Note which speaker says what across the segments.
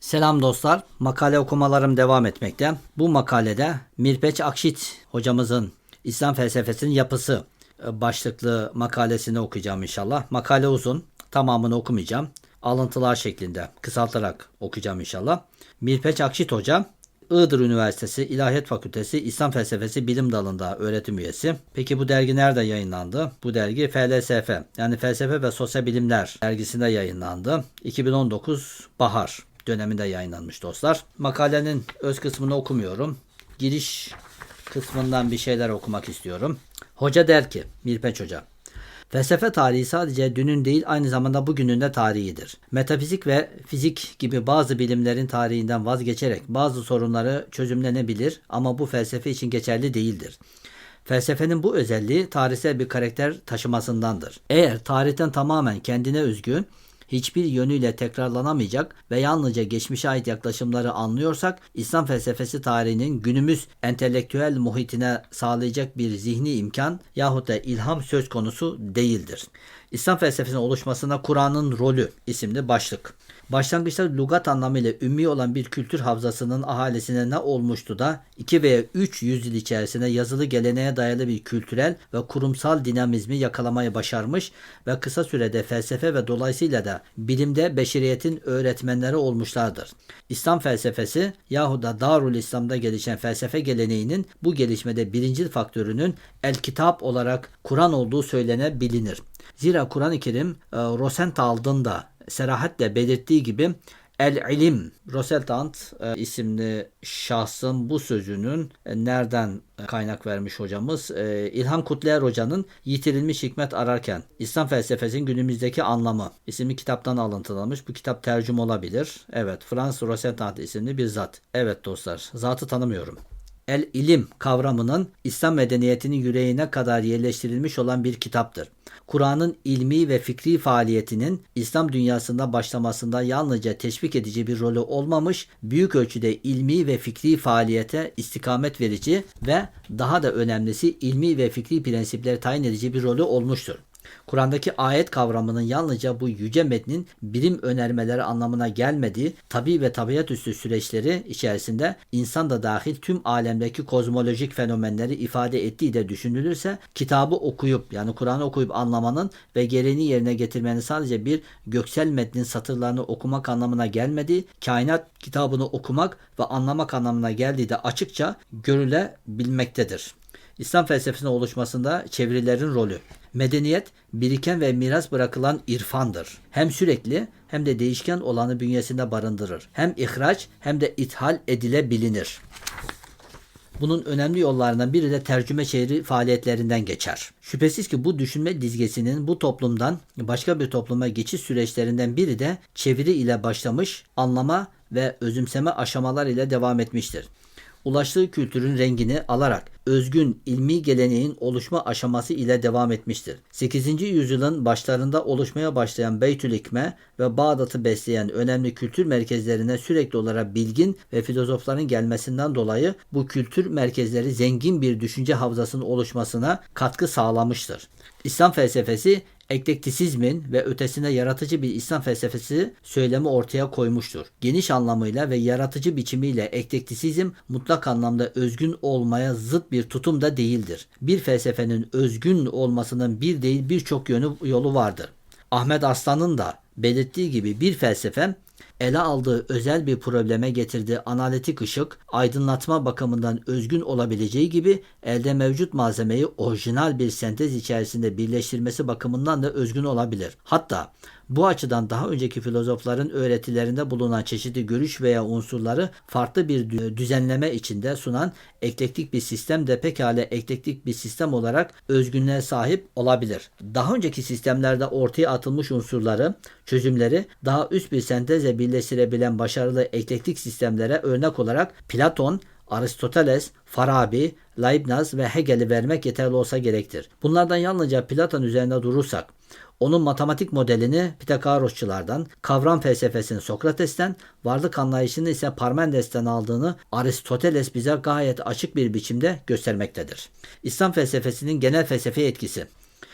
Speaker 1: Selam dostlar. Makale okumalarım devam etmekte. Bu makalede Mirpeç Akşit hocamızın İslam felsefesinin yapısı e, başlıklı makalesini okuyacağım inşallah. Makale uzun. Tamamını okumayacağım. Alıntılar şeklinde kısaltarak okuyacağım inşallah. Mirpeç Akşit Hoca Iğdır Üniversitesi İlahiyat Fakültesi İslam Felsefesi Bilim Dalı'nda öğretim üyesi. Peki bu dergi nerede yayınlandı? Bu dergi FLSF yani Felsefe ve Sosyal Bilimler dergisinde yayınlandı. 2019 Bahar döneminde yayınlanmış dostlar. Makalenin öz kısmını okumuyorum. Giriş kısmından bir şeyler okumak istiyorum. Hoca der ki, Mirpeç Hoca, Felsefe tarihi sadece dünün değil aynı zamanda bugünün de tarihidir. Metafizik ve fizik gibi bazı bilimlerin tarihinden vazgeçerek bazı sorunları çözümlenebilir ama bu felsefe için geçerli değildir. Felsefenin bu özelliği tarihsel bir karakter taşımasındandır. Eğer tarihten tamamen kendine özgü, hiçbir yönüyle tekrarlanamayacak ve yalnızca geçmişe ait yaklaşımları anlıyorsak İslam felsefesi tarihinin günümüz entelektüel muhitine sağlayacak bir zihni imkan yahut da ilham söz konusu değildir. İslam felsefesinin oluşmasına Kur'an'ın rolü isimli başlık. Başlangıçta lugat anlamıyla ümmi olan bir kültür havzasının ahalisine ne olmuştu da 2 veya 3 yüzyıl içerisinde yazılı geleneğe dayalı bir kültürel ve kurumsal dinamizmi yakalamayı başarmış ve kısa sürede felsefe ve dolayısıyla da bilimde beşeriyetin öğretmenleri olmuşlardır. İslam felsefesi yahut da Darul İslam'da gelişen felsefe geleneğinin bu gelişmede birinci faktörünün el kitap olarak Kur'an olduğu söylenebilir. Zira Kur'an-ı Kerim e, Rosenthal'ın da serahatle belirttiği gibi El ilim Roseltant e, isimli şahsın bu sözünün e, nereden kaynak vermiş hocamız? İlham Kutluer hocanın Yitirilmiş Hikmet Ararken İslam Felsefesinin Günümüzdeki Anlamı isimli kitaptan alıntılanmış. Bu kitap tercüm olabilir. Evet Frans Roseltant isimli bir zat. Evet dostlar zatı tanımıyorum el ilim kavramının İslam medeniyetinin yüreğine kadar yerleştirilmiş olan bir kitaptır. Kur'an'ın ilmi ve fikri faaliyetinin İslam dünyasında başlamasında yalnızca teşvik edici bir rolü olmamış, büyük ölçüde ilmi ve fikri faaliyete istikamet verici ve daha da önemlisi ilmi ve fikri prensipleri tayin edici bir rolü olmuştur. Kur'an'daki ayet kavramının yalnızca bu yüce metnin bilim önermeleri anlamına gelmediği tabi ve tabiat üstü süreçleri içerisinde insan da dahil tüm alemdeki kozmolojik fenomenleri ifade ettiği de düşünülürse kitabı okuyup yani Kur'an'ı okuyup anlamanın ve gereğini yerine getirmenin sadece bir göksel metnin satırlarını okumak anlamına gelmediği, kainat kitabını okumak ve anlamak anlamına geldiği de açıkça görülebilmektedir. İslam felsefesinin oluşmasında çevirilerin rolü. Medeniyet biriken ve miras bırakılan irfandır. Hem sürekli hem de değişken olanı bünyesinde barındırır. Hem ihraç hem de ithal edilebilinir. Bunun önemli yollarından biri de tercüme çeviri faaliyetlerinden geçer. Şüphesiz ki bu düşünme dizgesinin bu toplumdan başka bir topluma geçiş süreçlerinden biri de çeviri ile başlamış, anlama ve özümseme aşamalar ile devam etmiştir ulaştığı kültürün rengini alarak özgün ilmi geleneğin oluşma aşaması ile devam etmiştir. 8. yüzyılın başlarında oluşmaya başlayan Beytülikme ve Bağdat'ı besleyen önemli kültür merkezlerine sürekli olarak bilgin ve filozofların gelmesinden dolayı bu kültür merkezleri zengin bir düşünce havzasının oluşmasına katkı sağlamıştır. İslam felsefesi eklektisizmin ve ötesine yaratıcı bir İslam felsefesi söylemi ortaya koymuştur. Geniş anlamıyla ve yaratıcı biçimiyle eklektisizm mutlak anlamda özgün olmaya zıt bir tutum da değildir. Bir felsefenin özgün olmasının bir değil birçok yönü yolu vardır. Ahmet Aslan'ın da belirttiği gibi bir felsefe ele aldığı özel bir probleme getirdiği analitik ışık, aydınlatma bakımından özgün olabileceği gibi elde mevcut malzemeyi orijinal bir sentez içerisinde birleştirmesi bakımından da özgün olabilir. Hatta bu açıdan daha önceki filozofların öğretilerinde bulunan çeşitli görüş veya unsurları farklı bir düzenleme içinde sunan eklektik bir sistem de pekala eklektik bir sistem olarak özgünlüğe sahip olabilir. Daha önceki sistemlerde ortaya atılmış unsurları, çözümleri daha üst bir sentezle birleştirebilen başarılı eklektik sistemlere örnek olarak Platon, Aristoteles, Farabi, Leibniz ve Hegel'i vermek yeterli olsa gerektir. Bunlardan yalnızca Platon üzerinde durursak, onun matematik modelini Pitagorosçulardan, kavram felsefesini Sokrates'ten, varlık anlayışını ise Parmenides'ten aldığını Aristoteles bize gayet açık bir biçimde göstermektedir. İslam felsefesinin genel felsefe etkisi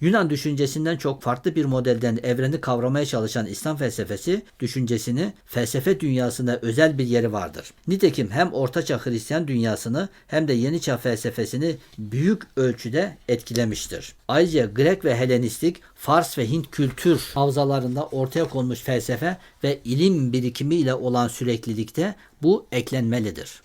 Speaker 1: Yunan düşüncesinden çok farklı bir modelden evreni kavramaya çalışan İslam felsefesi düşüncesini felsefe dünyasında özel bir yeri vardır. Nitekim hem Ortaçağ Hristiyan dünyasını hem de Yeni Çağ felsefesini büyük ölçüde etkilemiştir. Ayrıca Grek ve Helenistik, Fars ve Hint kültür havzalarında ortaya konmuş felsefe ve ilim birikimiyle olan süreklilikte bu eklenmelidir.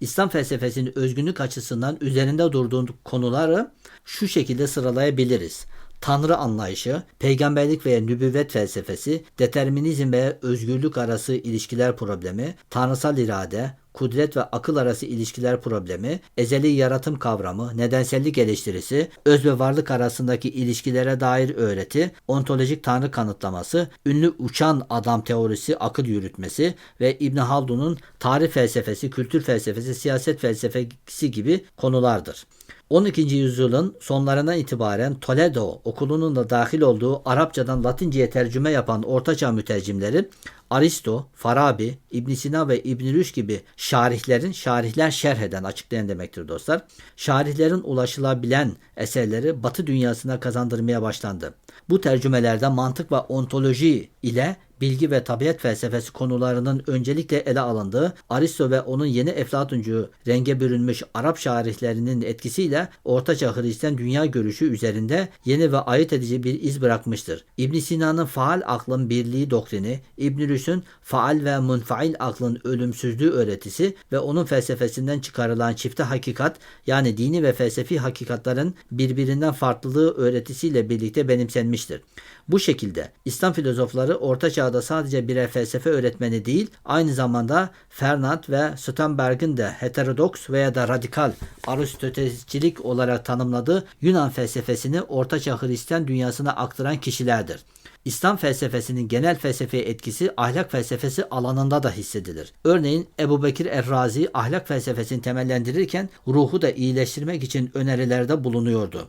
Speaker 1: İslam felsefesinin özgünlük açısından üzerinde durduğu konuları şu şekilde sıralayabiliriz. Tanrı anlayışı, peygamberlik veya nübüvvet felsefesi, determinizm ve özgürlük arası ilişkiler problemi, tanrısal irade, kudret ve akıl arası ilişkiler problemi, ezeli yaratım kavramı, nedensellik eleştirisi, öz ve varlık arasındaki ilişkilere dair öğreti, ontolojik tanrı kanıtlaması, ünlü uçan adam teorisi, akıl yürütmesi ve İbn Haldun'un tarih felsefesi, kültür felsefesi, siyaset felsefesi gibi konulardır. 12. yüzyılın sonlarına itibaren Toledo okulunun da dahil olduğu Arapçadan Latince'ye tercüme yapan Ortaçağ mütercimleri Aristo, Farabi, İbn Sina ve İbn Rüşd gibi şarihlerin şarihler şerh eden açıklayan demektir dostlar. Şarihlerin ulaşılabilen eserleri Batı dünyasına kazandırmaya başlandı. Bu tercümelerde mantık ve ontoloji ile bilgi ve tabiat felsefesi konularının öncelikle ele alındığı Aristo ve onun yeni Eflatuncu renge bürünmüş Arap şarihlerinin etkisiyle Ortaçağ Hristiyan dünya görüşü üzerinde yeni ve ayırt edici bir iz bırakmıştır. İbn Sina'nın faal aklın birliği doktrini, İbn Rüşd'ün faal ve munfail aklın ölümsüzlüğü öğretisi ve onun felsefesinden çıkarılan çifte hakikat yani dini ve felsefi hakikatların birbirinden farklılığı öğretisiyle birlikte benimsenmiştir. Bu şekilde İslam filozofları Orta Çağ'da sadece birer felsefe öğretmeni değil, aynı zamanda Fernand ve Sternberg'in de heterodoks veya da radikal Aristotelesçilik olarak tanımladığı Yunan felsefesini Orta Çağ Hristiyan dünyasına aktaran kişilerdir. İslam felsefesinin genel felsefeye etkisi ahlak felsefesi alanında da hissedilir. Örneğin Ebu Bekir Errazi ahlak felsefesini temellendirirken ruhu da iyileştirmek için önerilerde bulunuyordu.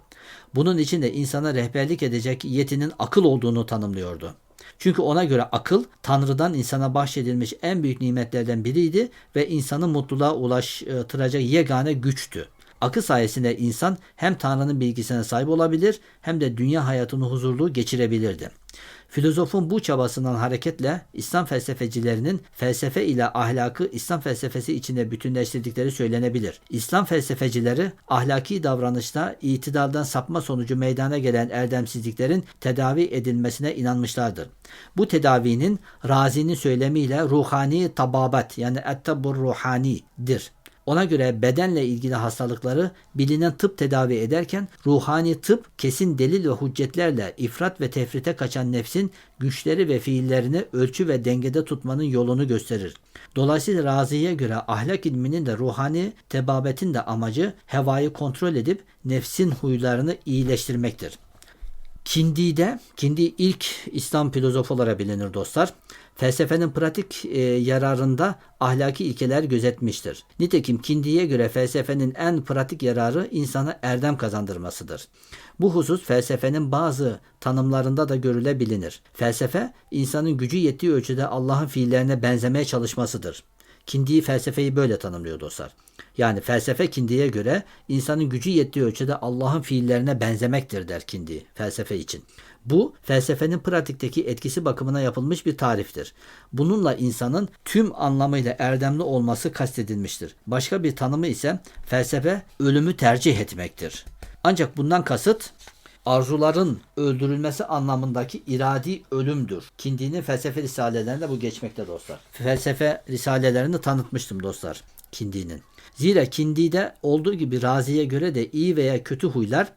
Speaker 1: Bunun için de insana rehberlik edecek yetinin akıl olduğunu tanımlıyordu. Çünkü ona göre akıl Tanrı'dan insana bahşedilmiş en büyük nimetlerden biriydi ve insanı mutluluğa ulaştıracak yegane güçtü. Akıl sayesinde insan hem Tanrı'nın bilgisine sahip olabilir hem de dünya hayatını huzurlu geçirebilirdi. Filozofun bu çabasından hareketle İslam felsefecilerinin felsefe ile ahlakı İslam felsefesi içinde bütünleştirdikleri söylenebilir. İslam felsefecileri ahlaki davranışta itidaldan sapma sonucu meydana gelen erdemsizliklerin tedavi edilmesine inanmışlardır. Bu tedavinin Razi'nin söylemiyle ruhani tababat yani ettabur ruhanidir. Ona göre bedenle ilgili hastalıkları bilinen tıp tedavi ederken ruhani tıp kesin delil ve hüccetlerle ifrat ve tefrite kaçan nefsin güçleri ve fiillerini ölçü ve dengede tutmanın yolunu gösterir. Dolayısıyla Razi'ye göre ahlak ilminin de ruhani tebabetin de amacı hevayı kontrol edip nefsin huylarını iyileştirmektir. Kindi'de, Kindi ilk İslam filozofu olarak bilinir dostlar. Felsefenin pratik e, yararında ahlaki ilkeler gözetmiştir. Nitekim Kindi'ye göre felsefenin en pratik yararı insana erdem kazandırmasıdır. Bu husus felsefenin bazı tanımlarında da görülebilinir. Felsefe, insanın gücü yettiği ölçüde Allah'ın fiillerine benzemeye çalışmasıdır. Kindi felsefeyi böyle tanımlıyor dostlar. Yani felsefe Kindi'ye göre insanın gücü yettiği ölçüde Allah'ın fiillerine benzemektir der Kindi felsefe için. Bu felsefenin pratikteki etkisi bakımına yapılmış bir tariftir. Bununla insanın tüm anlamıyla erdemli olması kastedilmiştir. Başka bir tanımı ise felsefe ölümü tercih etmektir. Ancak bundan kasıt arzuların öldürülmesi anlamındaki iradi ölümdür. Kindi'nin felsefe risalelerinde bu geçmekte dostlar. Felsefe risalelerini tanıtmıştım dostlar Kindi'nin. Zira Kindi'de olduğu gibi Razi'ye göre de iyi veya kötü huylar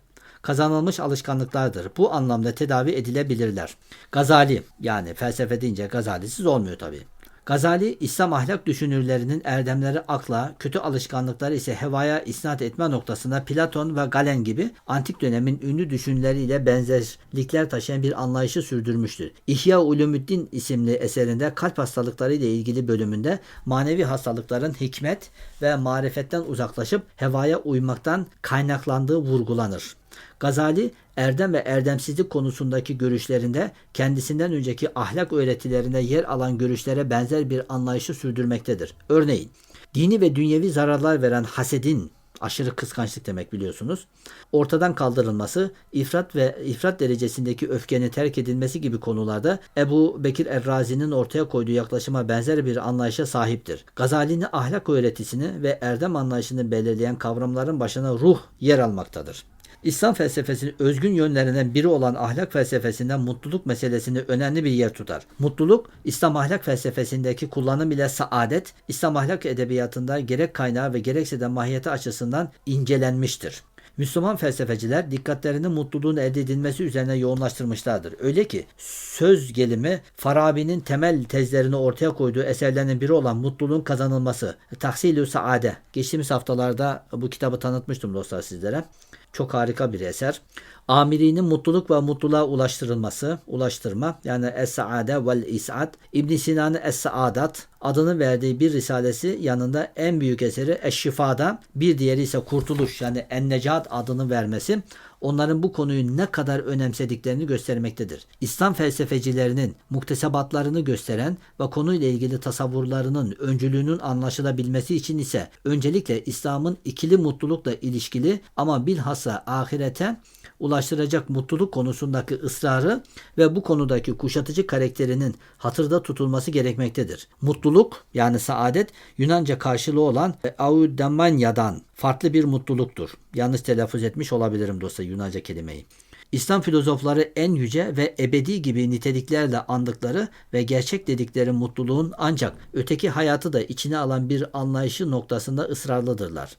Speaker 1: kazanılmış alışkanlıklardır. Bu anlamda tedavi edilebilirler. Gazali yani felsefe deyince Gazalisiz olmuyor tabii. Gazali, İslam ahlak düşünürlerinin erdemleri akla, kötü alışkanlıkları ise hevaya isnat etme noktasında Platon ve Galen gibi antik dönemin ünlü düşünürleriyle benzerlikler taşıyan bir anlayışı sürdürmüştür. İhya Ulumuddin isimli eserinde kalp hastalıkları ile ilgili bölümünde manevi hastalıkların hikmet ve marifetten uzaklaşıp hevaya uymaktan kaynaklandığı vurgulanır. Gazali erdem ve erdemsizlik konusundaki görüşlerinde kendisinden önceki ahlak öğretilerinde yer alan görüşlere benzer bir anlayışı sürdürmektedir. Örneğin dini ve dünyevi zararlar veren hasedin Aşırı kıskançlık demek biliyorsunuz. Ortadan kaldırılması, ifrat ve ifrat derecesindeki öfkenin terk edilmesi gibi konularda Ebu Bekir Errazi'nin ortaya koyduğu yaklaşıma benzer bir anlayışa sahiptir. Gazali'nin ahlak öğretisini ve erdem anlayışını belirleyen kavramların başına ruh yer almaktadır. İslam felsefesinin özgün yönlerinden biri olan ahlak felsefesinden mutluluk meselesini önemli bir yer tutar. Mutluluk, İslam ahlak felsefesindeki kullanım ile saadet, İslam ahlak edebiyatında gerek kaynağı ve gerekse de mahiyeti açısından incelenmiştir. Müslüman felsefeciler dikkatlerini mutluluğun elde edilmesi üzerine yoğunlaştırmışlardır. Öyle ki söz gelimi Farabi'nin temel tezlerini ortaya koyduğu eserlerinin biri olan mutluluğun kazanılması, Tahsilü Saade. Geçtiğimiz haftalarda bu kitabı tanıtmıştım dostlar sizlere. Çok harika bir eser. Amirinin mutluluk ve mutluluğa ulaştırılması, ulaştırma yani Es-Saade vel İs'ad. İbn Sina'nın Es-Saadat adını verdiği bir risalesi yanında en büyük eseri Eş-Şifa'da bir diğeri ise Kurtuluş yani En-Necat adını vermesi onların bu konuyu ne kadar önemsediklerini göstermektedir. İslam felsefecilerinin muktesebatlarını gösteren ve konuyla ilgili tasavvurlarının öncülüğünün anlaşılabilmesi için ise öncelikle İslam'ın ikili mutlulukla ilişkili ama bilhassa ahirete ulaştıracak mutluluk konusundaki ısrarı ve bu konudaki kuşatıcı karakterinin hatırda tutulması gerekmektedir. Mutluluk yani saadet Yunanca karşılığı olan eudemanya'dan farklı bir mutluluktur. Yanlış telaffuz etmiş olabilirim dostlar Yunanca kelimeyi. İslam filozofları en yüce ve ebedi gibi niteliklerle andıkları ve gerçek dedikleri mutluluğun ancak öteki hayatı da içine alan bir anlayışı noktasında ısrarlıdırlar.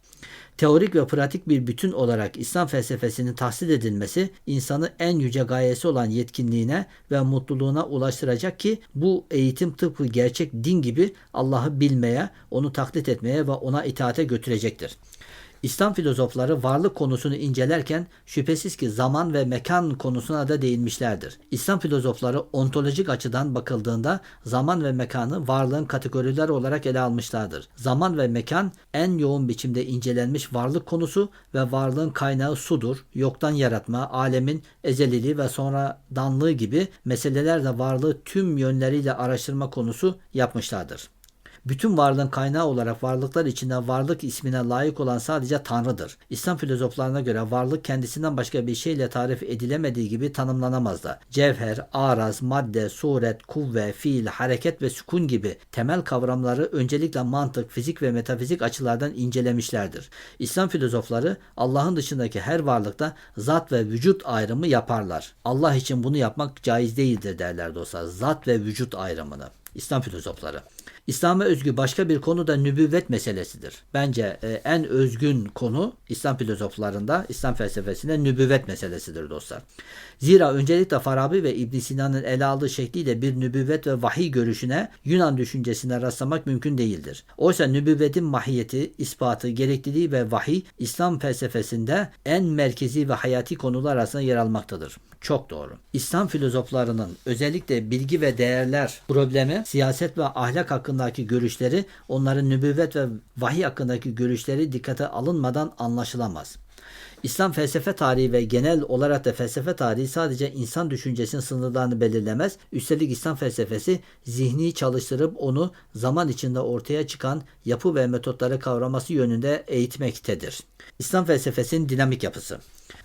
Speaker 1: Teorik ve pratik bir bütün olarak İslam felsefesinin tahsil edilmesi insanı en yüce gayesi olan yetkinliğine ve mutluluğuna ulaştıracak ki bu eğitim tıpkı gerçek din gibi Allah'ı bilmeye, onu taklit etmeye ve ona itaate götürecektir. İslam filozofları varlık konusunu incelerken şüphesiz ki zaman ve mekan konusuna da değinmişlerdir. İslam filozofları ontolojik açıdan bakıldığında zaman ve mekanı varlığın kategorileri olarak ele almışlardır. Zaman ve mekan en yoğun biçimde incelenmiş varlık konusu ve varlığın kaynağı sudur, yoktan yaratma, alemin ezeliliği ve sonradanlığı gibi meselelerle varlığı tüm yönleriyle araştırma konusu yapmışlardır. Bütün varlığın kaynağı olarak varlıklar içinde varlık ismine layık olan sadece Tanrı'dır. İslam filozoflarına göre varlık kendisinden başka bir şeyle tarif edilemediği gibi tanımlanamaz da. Cevher, araz, madde, suret, kuvve, fiil, hareket ve sükun gibi temel kavramları öncelikle mantık, fizik ve metafizik açılardan incelemişlerdir. İslam filozofları Allah'ın dışındaki her varlıkta zat ve vücut ayrımı yaparlar. Allah için bunu yapmak caiz değildir derler dostlar. Zat ve vücut ayrımını. İslam filozofları. İslam'a özgü başka bir konu da nübüvvet meselesidir. Bence e, en özgün konu İslam filozoflarında, İslam felsefesinde nübüvvet meselesidir dostlar. Zira öncelikle Farabi ve İbn Sina'nın ele aldığı şekliyle bir nübüvvet ve vahiy görüşüne Yunan düşüncesine rastlamak mümkün değildir. Oysa nübüvvetin mahiyeti, ispatı, gerekliliği ve vahiy İslam felsefesinde en merkezi ve hayati konular arasında yer almaktadır. Çok doğru. İslam filozoflarının özellikle bilgi ve değerler problemi, siyaset ve ahlak hakkındaki görüşleri, onların nübüvvet ve vahiy hakkındaki görüşleri dikkate alınmadan anlaşılamaz. İslam felsefe tarihi ve genel olarak da felsefe tarihi sadece insan düşüncesinin sınırlarını belirlemez. Üstelik İslam felsefesi zihni çalıştırıp onu zaman içinde ortaya çıkan yapı ve metotları kavraması yönünde eğitmektedir. İslam felsefesinin dinamik yapısı.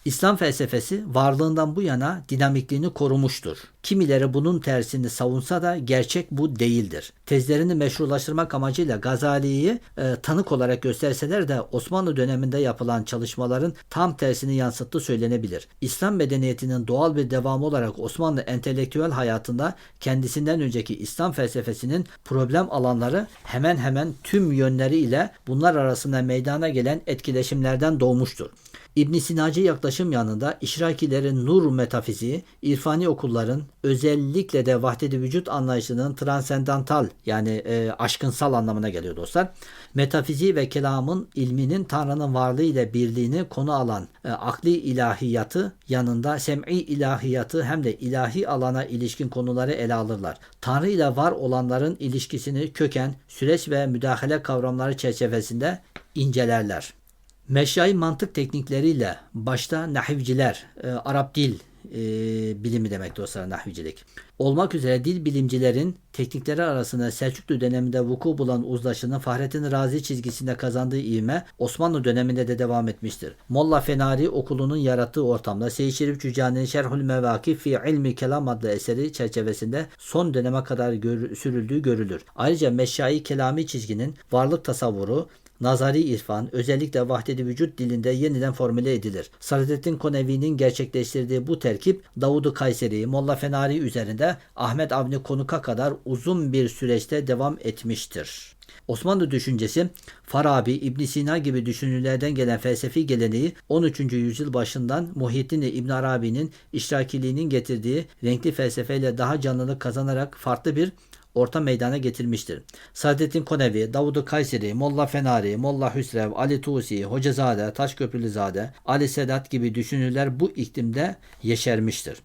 Speaker 1: İslam felsefesi varlığından bu yana dinamikliğini korumuştur. Kimileri bunun tersini savunsa da gerçek bu değildir. Tezlerini meşrulaştırmak amacıyla Gazali'yi e, tanık olarak gösterseler de Osmanlı döneminde yapılan çalışmaların tam tersini yansıttığı söylenebilir. İslam medeniyetinin doğal bir devamı olarak Osmanlı entelektüel hayatında kendisinden önceki İslam felsefesinin problem alanları hemen hemen tüm yönleriyle bunlar arasında meydana gelen etkileşimlerden doğmuştur. İbn Sinacı yaklaşım yanında işrakilerin nur metafiziği, irfani okulların özellikle de vahdedi vücut anlayışının transendantal yani e, aşkınsal anlamına geliyor dostlar. Metafiziği ve kelamın ilminin Tanrı'nın varlığı ile birliğini konu alan e, akli ilahiyatı yanında sem'i ilahiyatı hem de ilahi alana ilişkin konuları ele alırlar. Tanrı ile var olanların ilişkisini köken, süreç ve müdahale kavramları çerçevesinde incelerler. Meşyai mantık teknikleriyle başta nahivciler, e, Arap dil e, bilimi demek dostlar nahvicilik. Olmak üzere dil bilimcilerin teknikleri arasında Selçuklu döneminde vuku bulan uzlaşının Fahrettin Razi çizgisinde kazandığı ivme Osmanlı döneminde de devam etmiştir. Molla Fenari okulunun yarattığı ortamda Seyyid Şerif Cücani'nin Şerhül Mevakif fi İlmi Kelam adlı eseri çerçevesinde son döneme kadar gör- sürüldüğü görülür. Ayrıca Meşşai Kelami çizginin varlık tasavvuru, Nazari irfan özellikle vahdedi vücut dilinde yeniden formüle edilir. Saadettin Konevi'nin gerçekleştirdiği bu terkip Davud-u Kayseri, Molla Fenari üzerinde Ahmet Avni Konuk'a kadar uzun bir süreçte devam etmiştir. Osmanlı düşüncesi Farabi, İbn Sina gibi düşünürlerden gelen felsefi geleneği 13. yüzyıl başından Muhyiddin İbn Arabi'nin iştirakiliğinin getirdiği renkli felsefeyle daha canlılık kazanarak farklı bir orta meydana getirmiştir. Saadettin Konevi, Davud-u Kayseri, Molla Fenari, Molla Hüsrev, Ali Tusi, Hocazade, Taşköprülüzade, Ali Sedat gibi düşünürler bu iklimde yeşermiştir.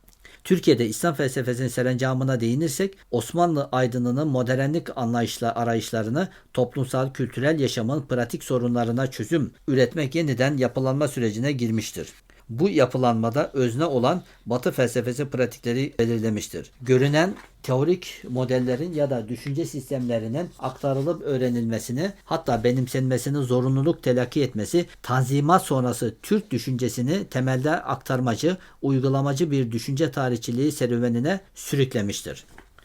Speaker 1: Türkiye'de İslam felsefesinin serencamına değinirsek Osmanlı aydınının modernlik anlayışla arayışlarını toplumsal kültürel yaşamın pratik sorunlarına çözüm üretmek yeniden yapılanma sürecine girmiştir. Bu yapılanmada özne olan Batı felsefesi pratikleri belirlemiştir. Görünen teorik modellerin ya da düşünce sistemlerinin aktarılıp öğrenilmesini hatta benimsenmesini zorunluluk telakki etmesi Tanzimat sonrası Türk düşüncesini temelde aktarmacı, uygulamacı bir düşünce tarihçiliği serüvenine sürüklemiştir.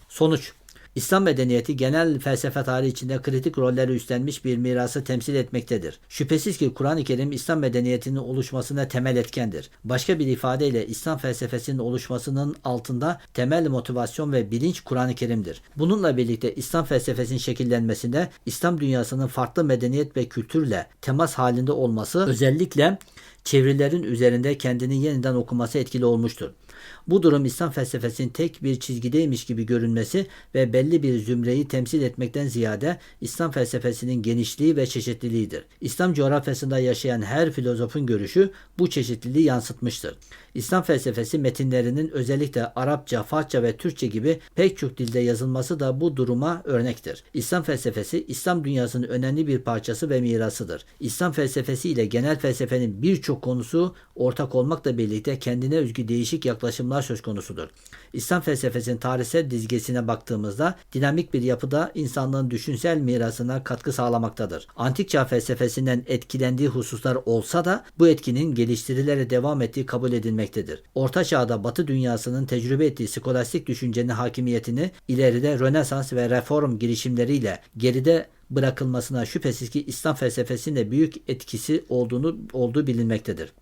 Speaker 1: Sonuç İslam medeniyeti genel felsefe tarihi içinde kritik rolleri üstlenmiş bir mirası temsil etmektedir. Şüphesiz ki Kur'an-ı Kerim İslam medeniyetinin oluşmasına temel etkendir. Başka bir ifadeyle İslam felsefesinin oluşmasının altında temel motivasyon ve bilinç Kur'an-ı Kerim'dir. Bununla birlikte İslam felsefesinin şekillenmesinde İslam dünyasının farklı medeniyet ve kültürle temas halinde olması özellikle çevirilerin üzerinde kendini yeniden okuması etkili olmuştur. Bu durum İslam felsefesinin tek bir çizgideymiş gibi görünmesi ve belli bir zümreyi temsil etmekten ziyade İslam felsefesinin genişliği ve çeşitliliğidir. İslam coğrafyasında yaşayan her filozofun görüşü bu çeşitliliği yansıtmıştır. İslam felsefesi metinlerinin özellikle Arapça, Farsça ve Türkçe gibi pek çok dilde yazılması da bu duruma örnektir. İslam felsefesi İslam dünyasının önemli bir parçası ve mirasıdır. İslam felsefesi ile genel felsefenin birçok konusu ortak olmakla birlikte kendine özgü değişik yaklaşımlar söz konusudur. İslam felsefesinin tarihsel dizgesine baktığımızda dinamik bir yapıda insanlığın düşünsel mirasına katkı sağlamaktadır. Antik çağ felsefesinden etkilendiği hususlar olsa da bu etkinin geliştirilerek devam ettiği kabul edilmektedir. Orta çağda Batı dünyasının tecrübe ettiği skolastik düşüncenin hakimiyetini ileride Rönesans ve reform girişimleriyle geride bırakılmasına şüphesiz ki İslam felsefesinde büyük etkisi olduğunu olduğu bilinmektedir.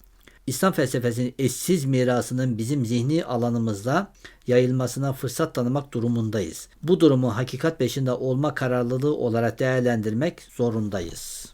Speaker 1: İslam felsefesinin eşsiz mirasının bizim zihni alanımızda yayılmasına fırsat tanımak durumundayız. Bu durumu hakikat peşinde olma kararlılığı olarak değerlendirmek zorundayız.